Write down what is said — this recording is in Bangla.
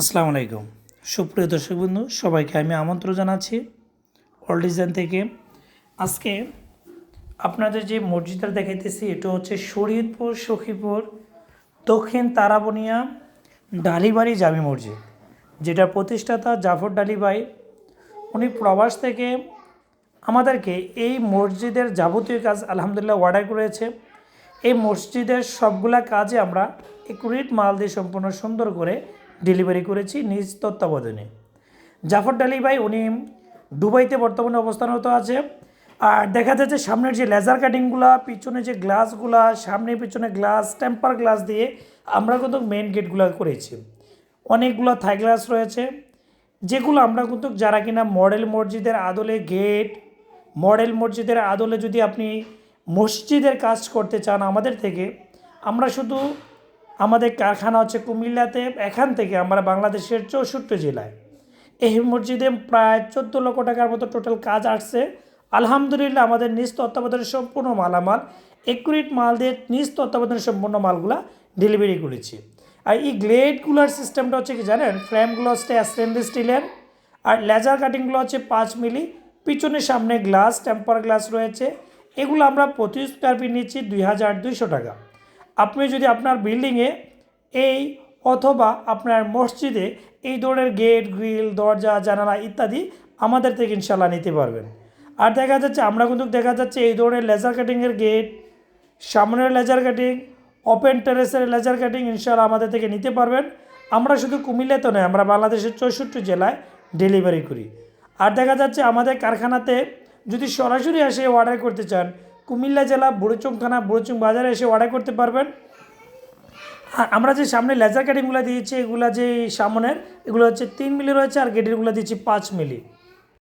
আসসালামু আলাইকুম। সুপ্রিয় দর্শক বন্ধু, সবাইকে আমি আমন্ত্রণ জানাচ্ছি অল ডিজাইন থেকে। আজকে আপনাদের যে মসজিদটা দেখাইতেছি, এটা হচ্ছে শরীয়তপুর, সখীপুর, দক্ষিণ তারাবনিয়া, ডালিবাড়ি জামি মসজিদ। যেটা প্রতিষ্ঠাতা জাফর ডালিবাই উনি প্রবাস থেকে আমাদেরকে এই মসজিদের যাবতীয় কাজ আলহামদুলিল্লাহ অর্ডার করেছে। এই মসজিদের সবগুলা কাজে আমরা একুরেট মাল দিয়ে সম্পূর্ণ সুন্দর করে ডেলিভারি করেছি নিজ তত্ত্বাবধানে। জাফর ডালি ভাই, উনি দুবাইতে বর্তমানে অবস্থানরত আছে। আর দেখা যাচ্ছে সামনের যে লেজার কাটিংগুলা পিছনে যে গ্লাসগুলা সামনে পিছনে গ্লাস টেম্পার গ্লাস দিয়ে আমরা কিন্তু মেন গেটগুলো করেছি। অনেকগুলো থাই গ্লাস রয়েছে। যেগুলো আমরা কিন্তু যারা কিনা মডেল মসজিদের আদলে গেট মডেল মসজিদের আদলে যদি আপনি মসজিদের কাজ করতে চান আমাদের থেকে, আমরা শুধু আমাদের কারখানা হচ্ছে কুমিল্লাতে, এখান থেকে আমরা বাংলাদেশের চৌষট্টি জেলায়। এই মসজিদে প্রায় চোদ্দ লক্ষ টাকার মতো টোটাল কাজ আসছে। আলহামদুলিল্লাহ, আমাদের নিজ তত্ত্বাবধানের সম্পূর্ণ মালামাল একুরেট মাল দিয়ে নিজ তত্ত্বাবধানের সম্পূর্ণ মালগুলা ডেলিভারি করেছি। আর এই গ্লেডগুলোর সিস্টেমটা হচ্ছে কি জানেন? ফ্রেমগুলো হচ্ছে স্টেনলেস স্টিলের আর লেজার কাটিংগুলো হচ্ছে পাঁচ মিলি। পিছনের সামনে গ্লাস টেম্পার গ্লাস রয়েছে। এগুলো আমরা প্রতি স্কোয়ার ফিট নিচ্ছি, দুই হাজার দুইশো টাকা। আপনি যদি আপনার বিল্ডিংয়ে এই অথবা আপনার মসজিদে এই ধরনের গেট, গ্রিল, দরজা, জানালা ইত্যাদি আমাদের থেকে ইনশাল্লাহ নিতে পারবেন। আর দেখা যাচ্ছে, আমরা কিন্তু দেখা যাচ্ছে এই ধরনের লেজার কাটিংয়ের গেট সামনের লেজার কাটিং ওপেন টেরেসের লেজার কাটিং ইনশাল্লাহ আমাদের থেকে নিতে পারবেন। আমরা শুধু কুমিল্লাতে নয়, আমরা বাংলাদেশের চৌষট্টি জেলায় ডেলিভারি করি। আর দেখা যাচ্ছে, আমাদের কারখানাতে যদি সরাসরি এসে অর্ডার করতে চান কুমিল্লা জেলা, বুড়ুচং থানা, বুড়ুচং বাজারে এসে অর্ডার করতে পারবেন। আর আমরা যে সামনে লেজার কাটিংগুলো দিয়েছি, এগুলো যে সামনের, এগুলো হচ্ছে তিন মিলি রয়েছে আর গেটেরগুলো দিয়েছি পাঁচ মিলি।